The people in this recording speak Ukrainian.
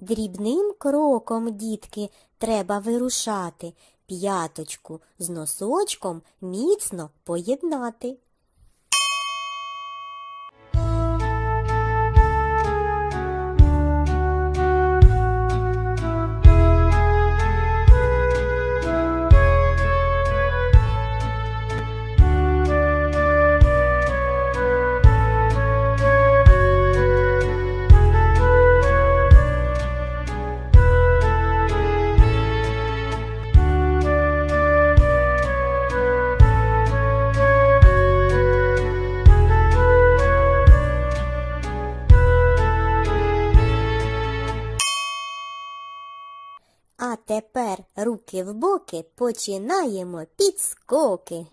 Дрібним кроком, дітки, треба вирушати, п'яточку з носочком міцно поєднати. Тепер руки в боки починаємо підскоки.